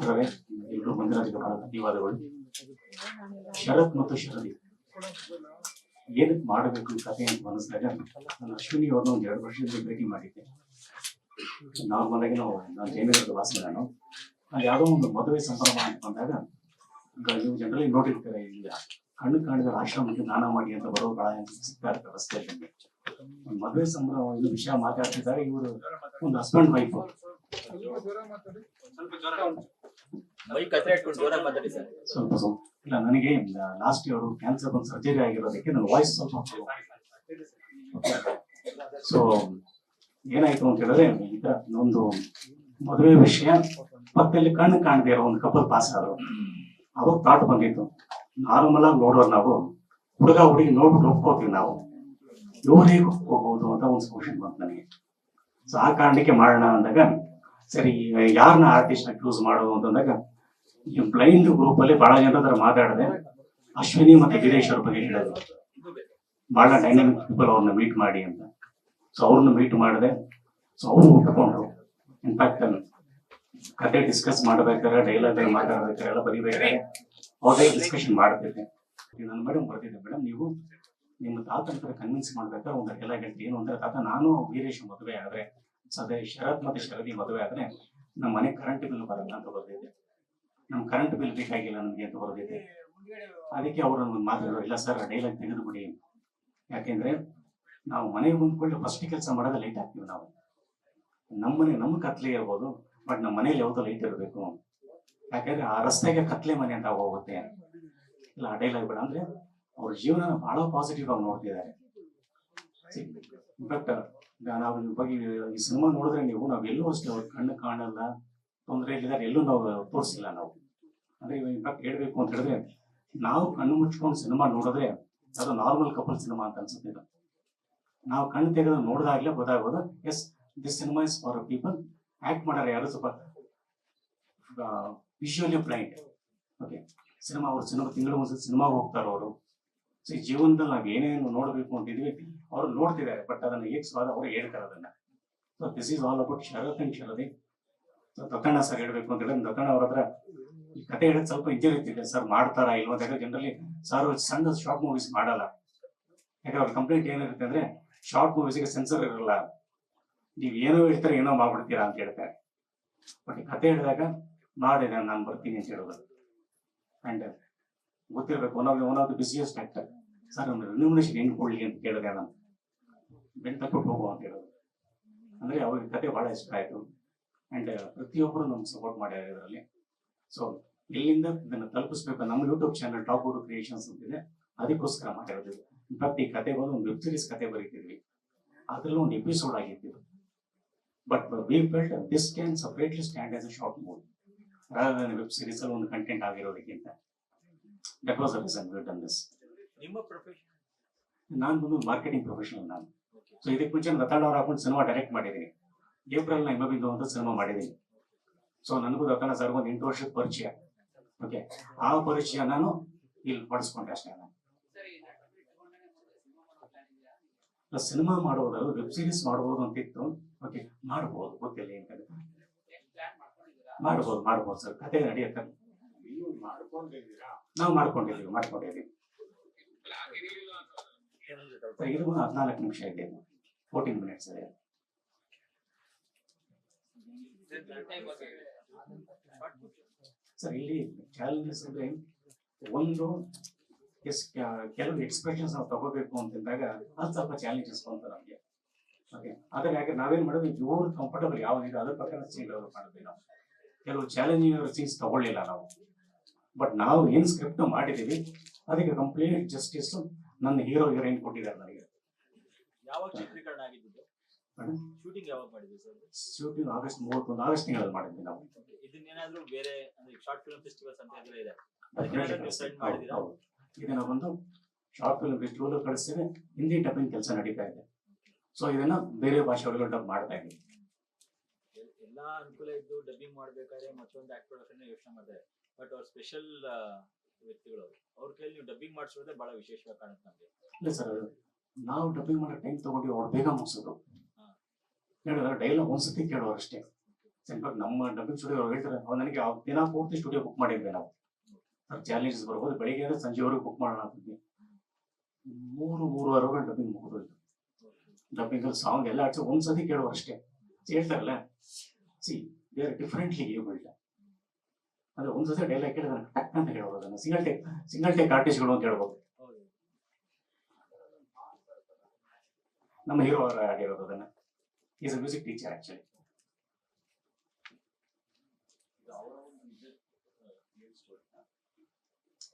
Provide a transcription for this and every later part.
ನಂತರವೇ ಇವರು ಮುಂದಿನ ಬಹಳ ಧನ್ಯವಾದಗಳು. ಶರತ್ ಮತ್ತು ಶರದಿ ಏನಕ್ಕೆ ಮಾಡಬೇಕು ಕಥೆ ಅಂತ ಮನಸ್ಸಾಗ ನಾನು ಅಶ್ವಿನಿ ಅವ್ರನ್ನ ಒಂದು ಎರಡು ವರ್ಷದಿಂದ ಭೇಟಿ ಮಾಡಿದ್ದೆ. ನಾರ್ಮಲ್ ಆಗಿ ನಾವು ನಾನು ಜೈನಗರದ ವಾಸಿ ನಾನು. ಯಾವುದೋ ಒಂದು ಮದುವೆ ಸಂಭ್ರಮ ಅಂತ ಬಂದಾಗ ನೀವು ಜನರಲ್ಲಿ ನೋಡಿರ್ತಾರೆ ಈಗ ಕಣ್ಣು ಕಾಣಿದ ಆಶ್ರಮಕ್ಕೆ ದಾನ ಮಾಡಿ ಅಂತ ಬರೋ ಬಹಳ ಸಿಗ್ತಾ ಇರ್ತಾರೆ ರಸ್ತೆಯಲ್ಲಿ. ಮದುವೆ ಸಂಭ್ರಮ ಇದು ವಿಷಯ ಮಾತಾಡ್ತಿದ್ದಾರೆ ಇವರು. ಒಂದು ಹಸ್ಬೆಂಡ್ ವೈಫ್ ಸ್ವಲ್ಪ ಸ್ವಲ್ಪ. ಇಲ್ಲ, ನನಗೆ ಲಾಸ್ಟ್ ಇಯರ್ ಕ್ಯಾನ್ಸರ್ ಒಂದು ಸರ್ಜರಿ ಆಗಿರೋದಕ್ಕೆ ನನ್ನ ವಾಯ್ಸ್ ಸ್ವಲ್ಪ ಸೊ ಏನಾಯ್ತು ಅಂತ ಹೇಳಿದ್ರೆ, ಈ ಒಂದು ಮದುವೆ ವಿಷಯ. ಪಕ್ಕದಲ್ಲಿ ಕಣ್ಣು ಕಾಣದೇ ಇರೋ ಒಂದು ಕಪಲ್ ಪಾಸ್ ಆದ್ರು. ಅವಾಗ ಥಾಟ್ ಬಂದಿತ್ತು ನಾರ್ಮಲ್ ಆಗಿ ನೋಡೋರು ನಾವು. ಹುಡುಗ, ಹುಡುಗಿ ನೋಡ್ಬಿಟ್ಟು ಒಪ್ಕೋತೀವಿ ನಾವು. ಇವರೇ ಒಪ್ಕೋಬಹುದು? ಅಂತ ಒಂದು ಸೊಲ್ಯೂಷನ್ ಬಂತು ನನಗೆ. ಸೊ ಆ ಕಾರಣಕ್ಕೆ ಮಾಡೋಣ ಅಂದಾಗ ಸರಿ ಯಾರನ್ನ ಆರ್ಟಿಸ್ಟ್ ಚೂಸ್ ಮಾಡೋದು ಅಂತಂದಾಗ ಈ ಬ್ಲೈಂಡ್ ಗ್ರೂಪ್ ಅಲ್ಲಿ ಬಹಳ ಜನ ಹತ್ರ ಮಾತಾಡಿದೆ ಅಶ್ವಿನಿ ಮತ್ತೆ ಗಿರೀಶ್ ಅವ್ರ ಬಗ್ಗೆ ಹೇಳಿದ್ರು. ಬಹಳ ಡೈನಾಮಿಕ್ ಪೀಪಲ್ ಅವ್ರನ್ನ ಮೀಟ್ ಮಾಡಿ ಅಂತ. ಸೊ ಅವ್ರನ್ನ ಮೀಟ್ ಮಾಡಿದೆ ಸೊ ಅವರು ಒಪ್ಕೊಂಡ್ರು. ಇನ್ಫ್ಯಾಕ್ಟ್ ಕತೆ ಡಿಸ್ಕಸ್ ಮಾಡ್ಬೇಕಾದ್ರೆ ಡೈಲಾಗ್ ಮಾತಾಡ್ಬೇಕಾದ್ರೆ ಎಲ್ಲ ಬರಿಬೇಕಾದ್ರೆ ಅವ್ರೇ ಡಿಸ್ಕಷನ್ ಮಾಡ್ತಿದ್ದೆ. ನಾನು ಮೇಡಮ್ ಬರ್ತಿದ್ದೆ ಮೇಡಮ್ ನೀವು ನಿಮ್ಮ ತಾತನ ಕನ್ವಿನ್ಸ್ ಮಾಡ್ಬೇಕಾದ್ರೆ, ಒಂದು ಡೈಲಾಗ್ ಹೇಳ್ತೀನಿ. ಏನು ಅಂದ್ರೆ, ತಾತ, ನಾನು ವೀರೇಶ್ ಮದುವೆ ಆದ್ರೆ ಸದೇ ಶರತ್ ಮತ್ತೆ ಶರದಿ ಮದುವೆ ಆದ್ರೆ ನಮ್ಮ ಮನೆ ಕರೆಂಟ್ ಬಿಲ್ ಬರಲ್ಲ ಅಂತ ಬರ್ತಿದ್ದೆ ನಮ್ ಕರೆಂಟ್ ಬಿಲ್ ಬೇಕಾಗಿಲ್ಲ ನಮ್ಗೆ ಅಂತ ಬರೋದಿದೆ. ಅದಕ್ಕೆ ಅವರು ಒಂದು ಮಾತಾಡೋರು ಇಲ್ಲ ಸರ್ ಡೈಲಾಗ್ ತೆಗೆದುಬಿಡಿ. ಯಾಕೆಂದ್ರೆ ನಾವು ಮನೆಗೆ ಬಂದ್ಕೊಳ್ಳಿ ಫಸ್ಟ್ ಕೆಲಸ ಮಾಡೋದ ಲೈಟ್ ಹಾಕ್ತೀವಿ ನಾವು. ನಮ್ಮ ಮನೆ, ನಮ್ಮ ಕತ್ಲೆ ಇರ್ಬೋದು ಬಟ್ ನಮ್ಮ ಮನೇಲಿ ಯಾವ್ದೋ ಲೈಟ್ ಇರಬೇಕು. ಯಾಕಂದ್ರೆ ಆ ರಸ್ತೆಗೆ ಕತ್ಲೆ ಮನೆ ಅಂತ ಹೋಗುತ್ತೆ. ಇಲ್ಲ, ಆ ಡೈಲಾಗ್ ಬೇಡ ಅಂದ್ರೆ ಅವ್ರ ಜೀವನ ಬಹಳ ಪಾಸಿಟಿವ್ ಆಗಿ ನೋಡ್ತಿದ್ದಾರೆ. ಇನ್ಫ್ಯಾಕ್ಟ್ ನಾವು ಬಗ್ಗೆ ಈ ಸಿನಿಮಾ ನೋಡಿದ್ರೆ ನೀವು, ನಾವು ಎಲ್ಲೂ ಅಷ್ಟೇ, ಅವ್ರ ಕಣ್ಣು ಕಾಣಲ್ಲ, ತೊಂದರೆ ಇಲ್ಲಿದ್ದಾರೆ ಎಲ್ಲೂ ನಾವು ತೋರಿಸಿಲ್ಲ ನಾವು. ಅಂದ್ರೆ ಇನ್ಫ್ಯಾಕ್ಟ್ ಹೇಳ್ಬೇಕು ಅಂತ ಹೇಳಿದ್ರೆ, ನಾವು ಕಣ್ಣು ಮುಚ್ಕೊಂಡು ಸಿನಿಮಾ ನೋಡಿದ್ರೆ ಅದು ನಾರ್ಮಲ್ ಕಪಲ್ ಸಿನಿಮಾ ಅಂತ ಅನ್ಸುತ್ತೆ ನಾವು ಕಣ್ಣು ತೆಗೆದು ನೋಡಿದಾಗ್ಲೇ ಗೊತ್ತಾಗೋದು yes this cinema is for people act ಮಾಡ್ಯಾರ ಯಾರು ಸ್ವಲ್ಪ ವಿಶುವಲಿ ಬ್ಲೈಂಡ್ ಓಕೆ ಸಿನಿಮಾ ಅವ್ರು ಸಿನಿಮಾ, ತಿಂಗಳು ಒಂದ್ಸತಿ ಸಿನಿಮಾಗೆ ಹೋಗ್ತಾರೆ ಅವರು. ಸೊ ಜೀವನದಲ್ಲಿ ನಾವು ಏನೇನು ನೋಡಬೇಕು ಅಂತಿದ್ವಿ ಅವ್ರು ನೋಡ್ತಿದ್ದಾರೆ ಬಟ್ ಅದನ್ನ ಹೇಗೆ ಸ್ವಾದ ಅವ್ರು ಹೇಳ್ತಾರೆ ಅದನ್ನ. So this is all about Sharath and Sharadi so sir ಹೇಳ್ಬೇಕು ಅಂತ ಹೇಳಿದ್ರೆ ದತ್ತಣ್ಣ ಅವ್ರ ಹತ್ರ ಈ ಕತೆ ಹೇಳಕ್ ಸ್ವಲ್ಪ ಇದ್ದಿರುತ್ತಿದೆ ಸರ್ ಮಾಡ್ತಾರಾ ಇಲ್ವಾ ಅಂತ ಜನರಲಿ ಸರ್ ಸಣ್ಣ ಶಾರ್ಟ್ ಮೂವೀಸ್ ಮಾಡಲ್ಲ. ಯಾಕಂದ್ರೆ ಅವ್ರ ಕಂಪ್ಲೇಂಟ್ ಏನಿರುತ್ತೆ ಅಂದ್ರೆ ಶಾರ್ಟ್ ಮೂವೀಸ್ಗೆ ಸೆನ್ಸರ್ ಇರಲ್ಲ. ನೀವು ಏನೋ ಹೇಳ್ತಾರೆ, ಏನೋ ಮಾಡ್ಬಿಡ್ತೀರಾ ಅಂತ ಹೇಳ್ತಾರೆ. ಬಟ್ ಕತೆ ಹೇಳಿದಾಗ ಮಾಡಿದೆ ನಾನು ಬರ್ತೀನಿ ಅಂತ ಹೇಳೋದು. ಅಂಡ್ ಗೊತ್ತಿರ್ಬೇಕು one of one of the busiest actor sir ಒಂದು ರೆನ್ಯೂಮಿನೇಷನ್ ಹೆಂಗ್ ಕೊಡ್ಲಿ ಅಂತ ಕೇಳಿದೆ ನಾನು. ಬೆಂಟ ಕೊಟ್ಟು ಹೋಗು ಅಂತ ಹೇಳೋದು ಅಂದ್ರೆ ಅವ್ರಿಗೆ ಕತೆ ಬಹಳ ಇಷ್ಟ ಆಯ್ತು. ಅಂಡ್ ಪ್ರತಿಯೊಬ್ಬರು ನಮ್ಗೆ ಸಪೋರ್ಟ್ ಮಾಡ್ಯಾರ ಇದರಲ್ಲಿ. ಸೊ ಇಲ್ಲಿಂದ ಇದನ್ನ ತಲುಪಿಸ್ಬೇಕು. ನಮ್ಮ ಯೂಟ್ಯೂಬ್ ಚಾನಲ್ ಟಾಪ್ ಊರು ಕ್ರಿಯೇಷನ್ಸ್ ಅಂತಿದೆ. ಅದಕ್ಕೋಸ್ಕರ ಮಾಡಿರೋದು ಇನ್ಫ್ಯಾಕ್ಟ್ ಈ ಕತೆ ಬಂದು ಒಂದು ವೆಬ್ ಸೀರೀಸ್ ಕತೆ ಬರೀತಿದ್ವಿ. ಅದ್ರಲ್ಲೂ ಒಂದು ಎಪಿಸೋಡ್ ಆಗಿತ್ತು. But we felt this can separately stand as a short movie rather web series ಅಲ್ಲಿ ಒಂದು content ಆಗಿರೋದಕ್ಕಿಂತ. That was a reason we done this ನಿಮ್ಮ ಪ್ರೊಫೆಷನ್ ನಾನು ಬಂದು ಮಾರ್ಕೆಟಿಂಗ್ ಪ್ರೊಫೆಷನಲ್ ನಾನು. ಸೊ ಇದಕ್ಕೆ ಮುಂಚೆ ದತ್ತಾಳ ಅವ್ರು ಹಾಕೊಂಡು ಸಿನಿಮಾ ಡೈರೆಕ್ಟ್ ಮಾಡಿದ್ದೀನಿ. ಏಪ್ರಿಲ್ನ ಹಿಮಬಿಂದು ಅಂತ ಸಿನಿಮಾ ಮಾಡಿದ್ದೀನಿ. ಸೊ ನನಗೂ ದತ್ತಾಳ ಸರ್ ಒಂದು ಎಂಟು ವರ್ಷದ ಪರಿಚಯ. ಓಕೆ ಆ ಪರಿಚಯ ನಾನು ಇಲ್ಲಿ ಪಡಿಸ್ಕೊಂಡೆ ಅಷ್ಟೇ ನಾನು. ಸಿನಿಮಾ ಮಾಡೋದು ವೆಬ್ ಸೀರೀಸ್ ಮಾಡ್ಬೋದು ಅಂತಿತ್ತು. ಓಕೆ ಮಾಡ್ಬೋದು ಗೊತ್ತಿಲ್ಲ ಏನ್ ಕಡೆ ಮಾಡ್ಬೋದು ಮಾಡ್ಬೋದು ಸರ್ ಕತೆ ನಡೆಯುತ್ತೆ. ನಾವು ಮಾಡ್ಕೊಂಡಿದ್ದೀವಿ ಮಾಡ್ಕೊಂಡಿದ್ದೀವಿ. ಇದು ಹದಿನಾಲ್ಕು ನಿಮಿಷ ಇದೆ ಫೋರ್ಟೀನ್ ಮಿನಿಟ್ಸ್ ಇದೆ ಸರ್ ಇಲ್ಲಿ ಚಾಲೆಂಜಸ್ ಅಂದ್ರೆ ಒಂದು ಕೆಲವು ಎಕ್ಸ್ಪ್ರೆಷನ್ಸ್ ನಾವು ತಗೋಬೇಕು ಅಂತಿದ್ದಾಗ ಅದು ಸ್ವಲ್ಪ ಚಾಲೆಂಜಸ್ ಬಂತು ನಮಗೆ. ಓಕೆ ಆದ್ರೆ ಯಾಕೆ ನಾವೇನ್ ಮಾಡೋದು? ಇವ್ರು ಕಂಫರ್ಟಬಲ್ ಯಾವ್ದಿದೆ ಅದ್ರ ಪ್ರಕಾರ ಡೆವಲಪ್ ಮಾಡಿದ್ವಿ ನಾವು ಕೆಲವು ಚಾಲೆಂಜಿಂಗ್ ಸೀನ್ಸ್ ತಗೊಳ್ಳಿಲ್ಲ ನಾವು. ಬಟ್ ನಾವು ಏನು ಸ್ಕ್ರಿಪ್ಟ್ ಮಾಡಿದೀವಿ, ಅದಕ್ಕೆ ಕಂಪ್ಲೀಟ್ ಜಸ್ಟಿಸ್ ನನ್ನ ಹೀರೋ ಹೀರೋಯಿನ್ ಕೊಟ್ಟಿದ್ದಾರೆ ನನಗೆ. ಯಾವಾಗ ಚಿತ್ರೀಕರಣ ಆಗಿದ್ದು? ಶೂಟಿಂಗ್ ಯಾವಾಗ ಮಾಡಿದ್ವಿ ಸರ್? ಶೂಟಿಂಗ್ ಆಗಸ್ಟ್ ಮೂವತ್ತೊಂದು ಆಗಸ್ಟ್ ತಿಂಗಳಲ್ಲಿ ಮಾಡಿದ್ವಿ ನಾವು. ಇದನ್ನೇನಾದ್ರೂ ಬೇರೆ ಅಂದ್ರೆ ಶಾರ್ಟ್ ಫಿಲ್ಮ್ ಫೆಸ್ಟಿವಲ್ಸ್ ಅಂತ ಎಲ್ಲ ಇದೆ. ಇದನ್ನ ಬಂದು ಶಾರ್ಟ್ ಫಿಲ್ಮ್ ಫೆಸ್ಟಿವಲ್ ಕಳಿಸ್ತೇವೆ ಹಿಂದಿ ಡಬ್ಬಿಂಗ್ ಕೆಲಸ ನಡೀತಾ ಇದೆ. ಸೊ ಇದನ್ನ ಬೇರೆ ಭಾಷೆ ಒಳಗೆ ಡಬ್ ಮಾಡ್ತಾ ಇದ್ದೀವಿ ಎಲ್ಲಾ ಅನುಕೂಲ ಇದ್ದು ಡಬ್ಬಿಂಗ್ ಮಾಡ್ಬೇಕಾದ್ರೆ ಮತ್ತೊಂದು ಆಕ್ಟ್ ಪ್ರೊಡಕ್ಷನ್ ಯೋಚನೆ ಮಾಡ್ತಾರೆ. ಬಟ್ ಅವ್ರ ಸ್ಪೆಷಲ್ ವ್ಯಕ್ತಿಗಳು ಅವ್ರು. ಅವ್ರ ಕೈಯಲ್ಲಿ ನೀವು ಡಬ್ಬಿಂಗ್ ಮಾಡಿಸೋದೇ ಬಹಳ ವಿಶೇಷವಾಗಿ ಕಾಣುತ್ತೆ ನಮಗೆ. ಇಲ್ಲ ಸರ್ ನಾವು ಡಬ್ಬಿಂಗ್ ಮಾಡೋ ಟೈಮ್ ತಗೊಂಡು ಅವ್ರು ಬೇಗ ಮುಗಿಸೋದು. ಹೇಳಿದ್ರೆ ಡೈಲಾಗ್ ಒಂದ್ಸತಿ ಕೇಳೋರು ಅಷ್ಟೇ. ಸಿಂಪಲ್ ನಮ್ಮ ಡಬ್ಬಿಂಗ್ ಸ್ಟುಡಿಯೋ ಹೇಳ್ತಾರೆ ಅವ್ರು ನನಗೆ ದಿನ ಪೂರ್ತಿ ಸ್ಟುಡಿಯೋ ಬುಕ್ ಮಾಡಿದ್ವಿ ನಾವು. ಸರ್ ಚಾಲೆಂಜಸ್ ಬರ್ಬೋದು. ಬೆಳಿಗ್ಗೆ ಅಂದ್ರೆ ಸಂಜೆವರೆಗೂ ಬುಕ್ ಮಾಡೋಣ ಅಂತಿದ್ವಿ ಮೂರು ಮೂರುವರೆ ಗಂಟೆ ಡಬ್ಬಿಂಗ್ ಮುಗಿದೋಯ್ತು ಡಬ್ಬಿಂಗ್ ಅಲ್ಲಿ ಸಾಂಗ್ ಎಲ್ಲ ಆಡ್ಸಿ ಒಂದ್ಸತಿ ಕೇಳೋರು ಅಷ್ಟೇ. ಹೇಳ್ತಾರಲ್ಲ see they are differently abled ಅಂದ್ರೆ ಸಲ ಡೈಲಾಗ್ ಕೇಳಿದ್ರೆ ಟಕ್ ಅಂತ ಹೇಳ್ಬೋದು ಅದನ್ನ. ಸಿಂಗಲ್ ಟೇಕ್ ಸಿಂಗಲ್ ಟೇಕ್ ಆರ್ಟಿಸ್ಟ್ಗಳು ಅಂತ ಹೇಳ್ಬೋದು. ನಮ್ಮ ಹೀರೋ ಅವರ ಹೇಳೋದು ಅದನ್ನ. Is a music teacher actually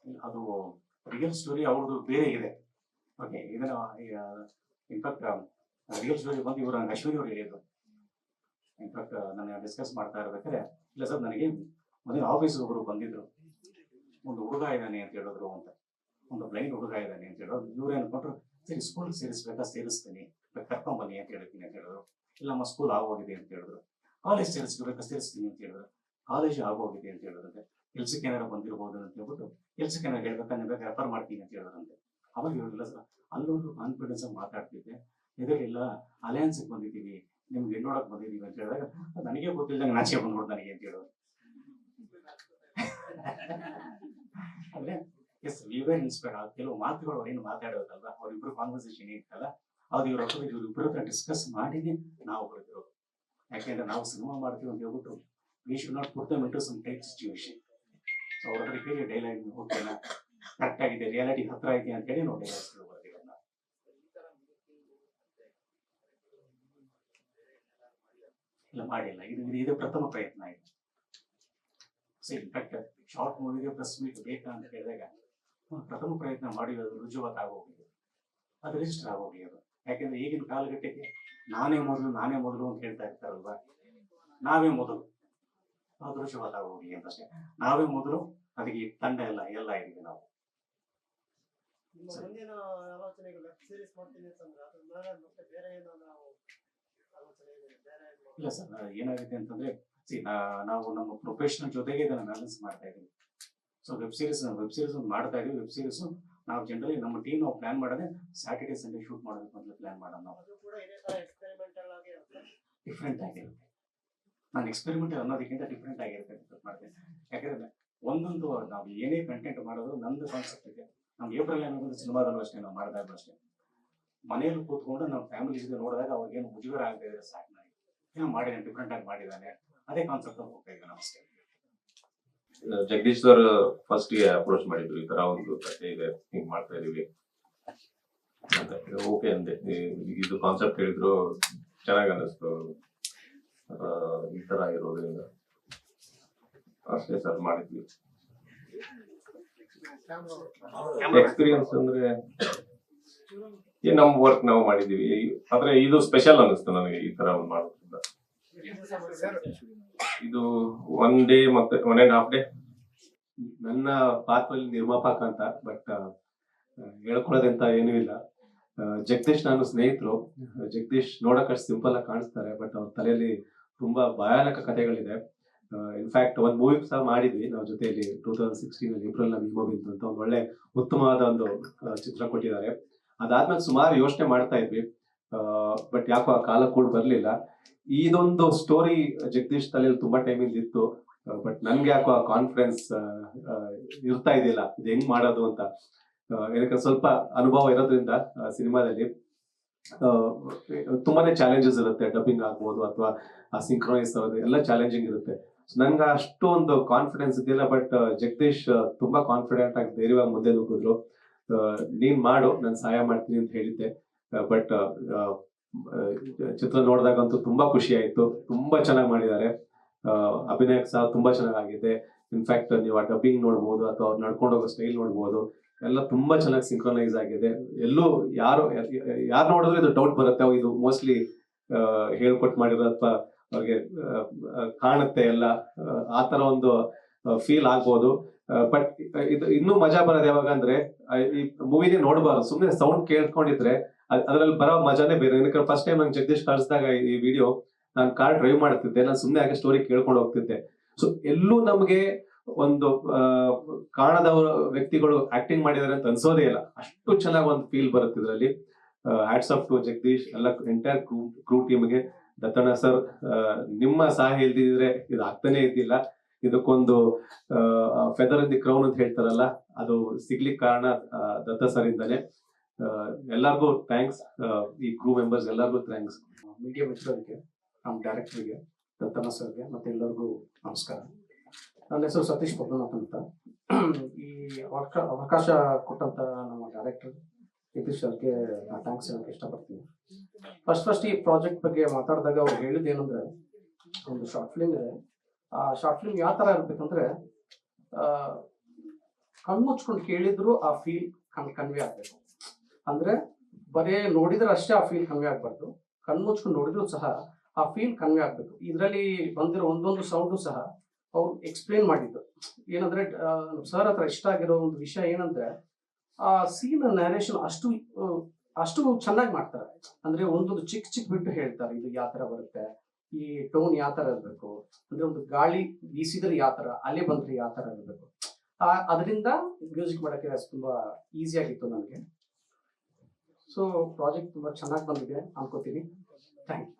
ಒಂದು ಅದು ರಿಯಲ್ ಸ್ಟೋರಿ ಅವ್ರದ್ದು ಬೇರೆ ಇದೆ. ಓಕೆ ಇದನ್ನ ಇನ್ಫ್ಯಾಕ್ಟ್ ರಿಯಲ್ ಸ್ಟೋರಿ ಬಂದು ಇವರು ಅಶ್ವಿನಿ ಅವರು ಹೇಳಿದ್ರು. ಇನ್ಫ್ಯಾಕ್ಟ್ ನಾನು ಡಿಸ್ಕಸ್ ಮಾಡ್ತಾ ಇರ್ಬೇಕಾದ್ರೆ, ಇಲ್ಲ ಸರ್ ನನಗೆ ಮೊದಲ ಆಫೀಸ್ ಒಬ್ರು ಬಂದಿದ್ರು. ಒಂದು ಹುಡುಗ ಇದ್ದಾನೆ ಅಂತ ಹೇಳಿದ್ರು ಅಂತ. ಒಂದು ಬ್ಲೈಂಡ್ ಹುಡುಗ ಇದ್ದಾನೆ ಅಂತ ಹೇಳಿದ್ರು. ಇವ್ರು ಅನ್ಕೊಂಡ್ರು ಸರಿ ಸ್ಕೂಲ್ ಸೇರಿಸ್ಬೇಕಾ? ಸೇರಿಸ್ತೀನಿ. ಕರ್ಕೊಂಡ್ ಬನ್ನಿ ಅಂತ ಹೇಳ್ತೀನಿ ಅಂತ ಹೇಳಿದ್ರು. ಇಲ್ಲ ನಮ್ಮ ಸ್ಕೂಲ್ ಆಗೋಗಿದೆ ಅಂತ ಹೇಳಿದ್ರು. ಕಾಲೇಜ್ ಸೇರಿಸ್ಬೇಕಾ? ಸೇರಿಸ್ತೀನಿ ಅಂತ ಹೇಳಿದ್ರು. ಕಾಲೇಜ್ ಆಗೋಗಿದೆ ಅಂತ ಹೇಳಿದ್ರೆ ಕೆಲ್ಸಕ್ಕೆ ಏನಾರ ಬಂದಿರಬಹುದು ಅಂತ ಹೇಳ್ಬಿಟ್ಟು ಕೆಲ್ಸಕ್ಕೆ ಏನಾರ ಹೇಳ್ಬೇಕಾ? ಬೇಕಾದ್ರೆ ರೆಫರ್ ಮಾಡ್ತೀನಿ ಅಂತ ಹೇಳಿದ್ರಂತೆ ಅವಾಗ ಹೇಳಿಲ್ಲ ಸರ್, ಅಲ್ಲೊಂದು ಕಾನ್ಫಿಡೆನ್ಸ್ ಆಗಿ ಮಾತಾಡ್ತಿದ್ದೆ. ಎದುರಿಲ್ಲ ಅಲಯನ್ಸ್ಗೆ ಬಂದಿದ್ದೀವಿ. ನಿಮ್ಗೆ ನೋಡಕ್ ಬಂದಿದ್ದೀವಿ? ಅಂತ ಹೇಳಿದಾಗ "ಅದು ನನಗೆ ಗೊತ್ತಿಲ್ಲದಂಗೆ ನಾಚಿಕೆ ಬಂದ್ಬಿಡ್ತು ನನಗೆ ಅಂತ ಹೇಳೋದು ಅಂದ್ರೆ ಎಸ್ ವಿವರ್ ಇನ್ಸ್ಪೈರ್ ಕೆಲವು ಮಾತುಗಳು ಏನು ಮಾತಾಡೋದಲ್ಲ ಅವ್ರಿಬ್ರು ಕಾನ್ವರ್ಸೇಷನ್ ಇರ್ತಲ್ಲ ಅದು ಇವ್ರ ಹತ್ರ ಇವ್ರಿಬ್ರ ಹತ್ರ ಡಿಸ್ಕಸ್ ಮಾಡಿನೇ ನಾವು ಬರ್ತಿರೋದು. ಯಾಕೆಂದ್ರೆ ನಾವು ಸಿನಿಮಾ ಮಾಡ್ತೀವಿ ಅಂತ ಹೇಳ್ಬಿಟ್ಟು we should not put them into some tight situation so ಅವ್ರ ಹತ್ರ ಕೇಳಿ ಡೈಲಾಗ್ ಓಕೆನಾ ಕರೆಕ್ಟ್ ಆಗಿದೆ ರಿಯಾಲಿಟಿ ಹತ್ರ ಐತೆ ಅಂತ ಹೇಳಿ ನೋಡಿ ಇಲ್ಲ, ಮಾಡಿಲ್ಲ. ಇದು, ಇದು- ಪ್ರಥಮ ಪ್ರಯತ್ನ ಸೊ ಇನ್ಫ್ಯಾಕ್ಟ್ ಶಾರ್ಟ್ ಮೂವಿಗೆ ಪ್ಲಸ್ ಮೀಟ್ ಬೇಕಾ ಅಂತ ಕೇಳಿದಾಗ ಪ್ರಥಮ ಪ್ರಯತ್ನ ಮಾಡಿ ಅದು ರುಜುವಾತ್ ಆಗೋಗಿದೆ. ಅದು ರಿಜಿಸ್ಟರ್ ಆಗೋಗಿ ಅದು ಯಾಕೆಂದ್ರೆ ಈಗಿನ ಕಾಲಘಟ್ಟಕ್ಕೆ ನಾನೇ ಮೊದಲು ನಾನೇ ಮೊದಲು ಅಂತ ಹೇಳ್ತಾ ಇರ್ತಾರಲ್ವಾ? ನಾವೇ ಮೊದಲು. ಅದು ರುಜುವಾತ್ ಆಗೋಗಿ ಅಂತ ಅಷ್ಟೇ. ನಾವೇ ಮೊದಲು ಅದಕ್ಕೆ ಈ ತಂಡ ಎಲ್ಲ ಎಲ್ಲ ಇದೀವಿ ನಾವು. ಇಲ್ಲ ಸರ್ ಏನಾಗಿದೆ ಅಂತಂದ್ರೆ ನಾವು ನಮ್ಮ ಪ್ರೊಫೆಷನಲ್ ಜೊತೆಗೆ ಇದನ್ನ ಬ್ಯಾಲೆನ್ಸ್ ಮಾಡ್ತಾ ಇದೀವಿ so web series web series ಒಂದು ಮಾಡ್ತಾ ಇದೀವಿ ವೆಬ್ ಸೀರೀಸ್ ನಾವು ಜನರಲಿ ನಮ್ಮ ಟೀಮ್ ನಾವು ಪ್ಲಾನ್ ಮಾಡೋದೇ ಸ್ಯಾಟರ್ಡೇ ಸಂಡೇ ಶೂಟ್ ಮಾಡಬೇಕು ಅಂತ ಪ್ಲಾನ್ ಮಾಡೋಣ ನಾವು. ಎಕ್ಸ್ಪೆರಿಮೆಂಟಲ್ ಡಿಫ್ರೆಂಟ್ ಆಗಿರುತ್ತೆ. ನಾನು ಎಕ್ಸ್ಪೆರಿಮೆಂಟ್ ಅನ್ನೋದಕ್ಕಿಂತ ಡಿಫ್ರೆಂಟ್ ಆಗಿರುತ್ತೆ ಅಂತ ಮಾಡ್ತೀನಿ. ಯಾಕಂದ್ರೆ ಒಂದೊಂದು ನಾವು ಏನೇ ಕಂಟೆಂಟ್ ಮಾಡೋದು ನಂದು ಕಾನ್ಸೆಪ್ಟ್ ಇದೆ. ನಾವು ಏಪ್ರಿಲ್ ಅನ್ನೋದು ಸಿನಿಮಾದಲ್ಲೂ ಅಷ್ಟೇ ನಾವು ಮಾಡಿದಾಗಲೂ ಅಷ್ಟೇ. ಮನೆಯಲ್ಲಿ ಕೂತ್ಕೊಂಡು ನಮ್ಮ ಫ್ಯಾಮಿಲಿ ಜೊತೆ ನೋಡಿದಾಗ ಅವ್ರಿಗೇನು ಮುಜುಗರ ಆಗದೆ ಸಾಕು ನನಗೆ ಏನೋ ಮಾಡಿದ್ದಾನೆ ಡಿಫ್ರೆಂಟ್ ಆಗಿ ಮಾಡಿದ್ದಾನೆ ಅದೇ ಕಾನ್ಸೆಪ್ಟ್ ಹೋಗ್ತಾ ನಾವು ಅಷ್ಟೇ ಜಗದೀಶ್ ಸರ್ ಫಸ್ಟ್ಗೆ ಅಪ್ರೋಚ್ ಮಾಡಿದ್ರು ಈ ತರ ಒಂದು ಕಥೆ ಇದೆ ಹಿಂಗ್ ಮಾಡ್ತಾ ಇದೀವಿ. ಅಂತ ಓಕೆ ಅಂದೆ. ಈ- ಇದು ಕಾನ್ಸೆಪ್ಟ್ ಹೇಳಿದ್ರು ಚೆನ್ನಾಗಿ ಅನ್ನಿಸ್ತು. ಆ, ಈ ತರ ಇರೋದ್ರಿಂದ ಅಷ್ಟೇ ಸರ್ ಮಾಡಿದ್ವಿ. ಎಕ್ಸ್ಪೀರಿಯನ್ಸ್ ಅಂದ್ರೆ ಏನ್ ನಮ್ ವರ್ಕ್ ನಾವು ಮಾಡಿದೀವಿ ಆದ್ರೆ ಇದು ಸ್ಪೆಷಲ್ ಅನ್ನಿಸ್ತು ನನಗೆ ಈ ತರ ಒಂದು ಮಾಡೋದ್ರಿಂದ. ಇದು ಒನ್ ಡೇ ಮತ್ತೆ ಒನ್ ಅಂಡ್ ಹಾಫ್ ಡೇ ನನ್ನ ಪಾತ್ರದಲ್ಲಿ ನಿರ್ಮಾಪಕ ಅಂತ ಬಟ್ ಹೇಳ್ಕೊಳ್ಳೋದಂತ ಏನೂ ಇಲ್ಲ. ಜಗದೀಶ್ ನಾನು ಸ್ನೇಹಿತರು. ಜಗದೀಶ್ ನೋಡಕ್ ಸಿಂಪಲ್ ಆಗಿ ಕಾಣಿಸ್ತಾರೆ ಬಟ್ ಅವ್ರ ತಲೆಯಲ್ಲಿ ತುಂಬಾ ಭಯಾನಕ ಕಥೆಗಳಿದೆ. ಇನ್ಫ್ಯಾಕ್ಟ್ ಒಂದು ಮೂವಿ ಸಹ ಮಾಡಿದ್ವಿ, ನಾವು ಜೊತೆಯಲ್ಲಿ ಟೂ ತೌಸಂಡ್ ಸಿಕ್ಸ್ಟೀನ್ ಅಲ್ಲಿ ಏಪ್ರಿಲ್ನಲ್ಲಿ ಬಿಂತು ಅಂತ ಒಂದು ಒಳ್ಳೆ ಉತ್ತಮವಾದ ಒಂದು ಚಿತ್ರ ಕೊಟ್ಟಿದ್ದಾರೆ. ಅದಾದ್ಮೇಲೆ ಸುಮಾರು ಯೋಚನೆ ಮಾಡ್ತಾ ಇದ್ವಿ. ಬಟ್ ಯಾಕೋ ಆ ಕಾಲ ಕೂಡ ಬರ್ಲಿಲ್ಲ. ಇದೊಂದು ಸ್ಟೋರಿ ಜಗದೀಶ್ ತಲೆಯಲ್ಲಿ ತುಂಬಾ ಟೈಮಿಂದ ಇತ್ತು ಬಟ್ ನನ್ಗೆ ಯಾಕೋ ಆ ಕಾನ್ಫಿಡೆನ್ಸ್ ಇರ್ತಾ ಇದಿಲ್ಲ ಇದು ಹೆಂಗ್ ಮಾಡೋದು ಅಂತ. ಯಾಕಂದ್ರೆ ಸ್ವಲ್ಪ ಅನುಭವ ಇರೋದ್ರಿಂದ ಸಿನಿಮಾದಲ್ಲಿ ತುಂಬಾನೇ ಚಾಲೆಂಜಸ್ ಇರುತ್ತೆ. ಡಬ್ಬಿಂಗ್ ಆಗ್ಬೋದು ಅಥವಾ ಆ ಸಿಂಕ್ರೋನೈಸ್ ಆಗೋದು ಎಲ್ಲ ಚಾಲೆಂಜಿಂಗ್ ಇರುತ್ತೆ. ನಂಗೆ ಅಷ್ಟು ಒಂದು ಕಾನ್ಫಿಡೆನ್ಸ್ ಇದ್ದಿಲ್ಲ ಬಟ್ ಜಗದೀಶ್ ತುಂಬಾ ಕಾನ್ಫಿಡೆಂಟ್ ಆಗಿ ಧೈರ್ಯವಾಗಿ ಮುಂದೆ ನುಗ್ಗಿದ್ರು. ನೀನ್ ಮಾಡು, ನಾನು ಸಹಾಯ ಮಾಡ್ತೀನಿ ಅಂತ ಹೇಳಿದ್ದೆ. ಬಟ್ ಚಿತ್ರ ನೋಡಿದಾಗಂತೂ ತುಂಬಾ ಖುಷಿ ಆಯ್ತು. ತುಂಬಾ ಚೆನ್ನಾಗಿ ಮಾಡಿದ್ದಾರೆ. ಅಭಿನಯ ಸಹ ತುಂಬಾ ಚೆನ್ನಾಗಿದೆ ಇನ್ಫ್ಯಾಕ್ಟ್ ನೀವು ಆ ಡಬ್ಬಿಂಗ್ ನೋಡ್ಬೋದು ಅಥವಾ ಅವ್ರು ನಡ್ಕೊಂಡು ಹೋಗೋ ಸ್ಟೈಲ್ ನೋಡ್ಬೋದು. ಎಲ್ಲ ತುಂಬಾ ಚೆನ್ನಾಗಿ ಸಿಂಕ್ರನೈಸ್ ಆಗಿದೆ. ಎಲ್ಲೂ ಯಾರು ಯಾರು ನೋಡಿದ್ರೆ ಇದು ಡೌಟ್ ಬರುತ್ತೆ. ಇದು ಮೋಸ್ಟ್ಲಿ ಹೇಳ್ಕೊಟ್ ಮಾಡಿರೋ ಅಥವಾ ಅವ್ರಿಗೆ ಕಾಣುತ್ತೆ ಎಲ್ಲ. ಆತರ ಒಂದು ಫೀಲ್ ಆಗ್ಬೋದು. ಬಟ್ ಇದು ಇನ್ನೂ ಮಜಾ ಬರೋದು ಯಾವಾಗ ಅಂದ್ರೆ ಈ ಮೂವಿನೇ ನೋಡಬಾರ್ದು. ಸುಮ್ಮನೆ ಸೌಂಡ್ ಕೇಳ್ಕೊಂಡಿದ್ರೆ ಅದ್ರಲ್ಲಿ ಬರೋ ಮಜಾನೇ ಬೇರೆ. ಏನಕ್ಕೆ ಫಸ್ಟ್ ಟೈಮ್ ನಂಗೆ ಜಗದೀಶ್ ಕಳಿಸಿದಾಗ ಈ ವಿಡಿಯೋ ನಾನು ಕಾರ್ ಡ್ರೈವ್ ಮಾಡ್ತಿದ್ದೆ. ನಾನು ಸುಮ್ಮನೆ ಹಾಗೆ ಸ್ಟೋರಿ ಕೇಳ್ಕೊಂಡು ಹೋಗ್ತಿದ್ದೆ. ಸೊ ಎಲ್ಲೂ ನಮಗೆ ಒಂದು ಆ, ಕಾಣದವರ ವ್ಯಕ್ತಿಗಳು ಆಕ್ಟಿಂಗ್ ಮಾಡಿದ್ದಾರೆ ಅಂತ ಅನ್ಸೋದೇ ಇಲ್ಲ. ಅಷ್ಟು ಚೆನ್ನಾಗಿ ಒಂದು ಫೀಲ್ ಬರುತ್ತೆ ಇದರಲ್ಲಿ. ಹ್ಯಾಟ್ಸ್ ಆಫ್ ಟು ಜಗದೀಶ್ ಎಲ್ಲ ಎಂಟೈರ್ ಕ್ರೂ ಕ್ರೂ ಟೀಮ್ಗೆ ದತ್ತಣ್ಣ ಸರ್ ನಿಮ್ಮ ಸಹಾಯ ಇಲ್ದಿದ್ರೆ ಇದು ಆಗ್ತಾನೆ ಇದ್ದಿಲ್ಲ. ಇದಕ್ಕೊಂದು ಫೆದರ್ ಇನ್ ದಿ ಕ್ರೌನ್ ಅಂತ ಹೇಳ್ತಾರಲ್ಲ, ಅದು ಸಿಗ್ಲಿಕ್ಕೆ ಕಾರಣ ದತ್ತ ಸರ್ ಇಂದಾನೆ. ಎಲ್ಲರಿಗೂ ಥ್ಯಾಂಕ್ಸ್ ಈ ಕ್ರೂ ಮೆಂಬರ್ಸ್ ಎಲ್ಲರಿಗೂ ಥ್ಯಾಂಕ್ಸ್ ಮೀಡಿಯಾ ಮಿತ್ರರಿಗೆ, ನಮ್ಮ ಡೈರೆಕ್ಟರ್ಗೆ ದತ್ತನ ಸರ್ಗೆ ಮತ್ತೆ ಎಲ್ಲರಿಗೂ ನಮಸ್ಕಾರ. ನನ್ನ ಹೆಸರು ಸತೀಶ್ ಪದ್ಮನಾಥ್ ಅಂತ. ಈ ಅವಕಾಶ ಕೊಟ್ಟಂತ ನಮ್ಮ ಡೈರೆಕ್ಟರ್ ನಿತೀಶ್ ಸರ್ಗೆ ನಾನು ಥ್ಯಾಂಕ್ಸ್ ಹೇಳಕ್ಕೆ ಇಷ್ಟಪಡ್ತೀನಿ. ಫಸ್ಟ್ ಫಸ್ಟ್ ಈ ಪ್ರಾಜೆಕ್ಟ್ ಬಗ್ಗೆ ಮಾತಾಡಿದಾಗ ಅವ್ರು ಹೇಳಿದ ಏನಂದ್ರೆ, ಒಂದು ಶಾರ್ಟ್ ಫಿಲ್ಮ್ ಇದೆ. ಶಾರ್ಟ್ ಫಿಲ್ಮ್ ಯಾವ ಥರ ಇರ್ಬೇಕಂದ್ರೆ ಕಣ್ಮುಚ್ಕೊಂಡು ಕೇಳಿದ್ರು ಆ ಫೀಲ್ ಕನ್ ಕನ್ವೆ ಆಗಬೇಕು. ಅಂದ್ರೆ ಬರೇ ನೋಡಿದ್ರೆ ಅಷ್ಟೇ ಆ ಫೀಲ್ ಕನ್ವೆ ಆಗ್ಬಾರ್ದು. ಕಣ್ಮುಚ್ಕೊಂಡು ನೋಡಿದ್ರು ಸಹ ಆ ಫೀಲ್ ಕನ್ವೆ ಆಗಬೇಕು. ಇದರಲ್ಲಿ ಬಂದಿರೋ ಒಂದೊಂದು ಸೌಂಡು ಸಹ ಅವ್ರು ಎಕ್ಸ್ಪ್ಲೇನ್ ಮಾಡಿದ್ದು. ಏನಂದ್ರೆ ಸರ್ ಹತ್ರ ಇಷ್ಟ ಆಗಿರೋ ಒಂದು ವಿಷಯ ಏನಂದ್ರೆ ಆ ಸೀನ್ ನ್ಯಾರೇಷನ್ ಅಷ್ಟು ಆ, ಅಷ್ಟು ಚೆನ್ನಾಗಿ ಮಾಡ್ತಾರೆ. ಅಂದ್ರೆ ಒಂದೊಂದು ಚಿಕ್ಕ ಚಿಕ್ಕ ಬಿಟ್ಟು ಹೇಳ್ತಾರೆ ಇದು ಯಾವ ತರ ಬರುತ್ತೆ ಈ ಟೋನ್ ಯಾವ ತರ ಇರಬೇಕು? ಅಂದ್ರೆ ಒಂದು ಗಾಳಿ ಬೀಸಿದ್ರೆ ಯಾವ ತರ ಅಲೆ ಬಂದ್ರೆ ಯಾವ ತರ ಇರಬೇಕು? ಅದರಿಂದ ಮ್ಯೂಸಿಕ್ ಮಾಡಕ್ಕೆ ತುಂಬಾ ಈಸಿ ಆಗಿತ್ತು ನನಗೆ. ಸೊ ಪ್ರಾಜೆಕ್ಟ್ ತುಂಬಾ ಚೆನ್ನಾಗಿ ಬಂದಿದೆ ಅನ್ಕೋತೀನಿ. Thank you